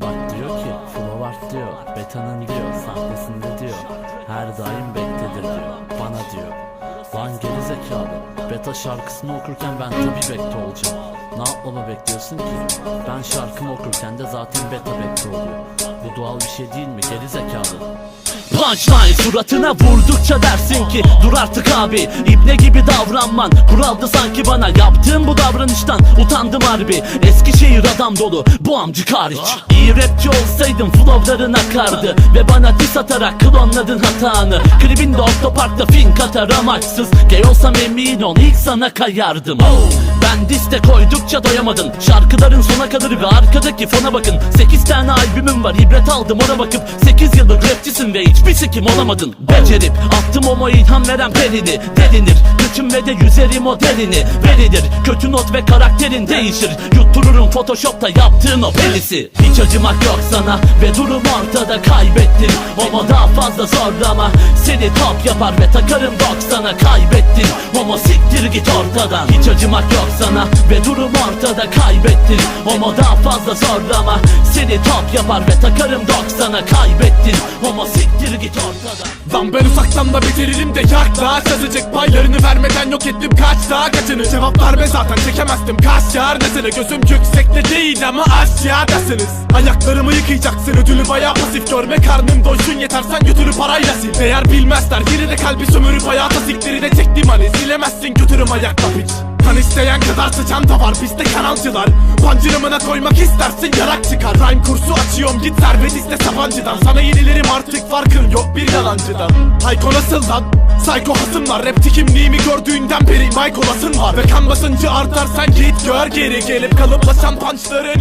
Bak diyor ki Flowart diyor Beta'nın diyor sahnesinde diyor Her daim bektedir diyor Bana diyor. Lan geri zekalı Beta şarkısını okurken ben tabi bekte olacağım. Ne yapmamı bekliyorsun ki? Ben şarkımı okurken de zaten beta bekte oluyor. Bu doğal bir şey değil mi geri zekalı Punchline suratına vurdukça dersin ki Dur artık abi ibne gibi davranman Kuraldı sanki bana. Yaptığım bu davranıştan Utandım harbi. Eskişehir adam dolu bu amcık hariç. İyi rapçi olsaydım flowların akardı Ve bana diss atarak klonladın hatanı. Klibinde otoparkta fink atar amaçsız. Gay olsam emin ol ilk sana kayardım. Ben diste koydukça doyamadın Şarkıların sona kalır ve arkadaki fona bakın. 8 tane albümüm var ibret aldım ona bakıp 8 yıllık rapçisin ve hiçbir sikim olamadın. Becerip attım o ilham veren pelini Delinir götüm ve de yüzerim o derini. Verilir kötü not ve karakterin değişir. Yuttururum photoshopta yaptığın o pelisi Hiç acımak yok sana ve durum ortada kaybettin. Ama daha fazla zorlama Seni top yapar ve takarım 90'a kaybettin. Homo siktir git ortadan. Hiç acımak yok sana ve durum ortada kaybettin. Homo daha fazla zorlama Seni top yapar ve takarım 90'a kaybettin. Homo siktir git ortadan. Lan ben uzaktan da bitiririm de yak daha Azıcık paylarını vermeden yok ettim kaç daha kaçını. Cevap verme zaten çekemezdim. Kaç yardasını Gözüm yüksekte değil ama aşağıdasınız Ayaklarımı yıkayacaksın ödülü baya pasif. Görme karnın doysun yeter sen götürü parayla sil. Eğer bilmezler geri de kalbi sömürüp hayata siktiri de çektim hani Silemezsin götürüm ayakla piç isteyen kadar sıçan da var. Bizde kanalcılar Pancırımına koymak istersin yarak çıkar. Rhyme kursu açıyorum git servet iste sabancıdan. Sana yenilerim artık farkın yok bir yalancıdan. Hayko nasıl lan? Psycho hasımlar Rapçi kimliğimi gördüğünden beri Mike olasın var. Ve kan basıncı artar sen git gör geri. Gelip kalıplaşan punchların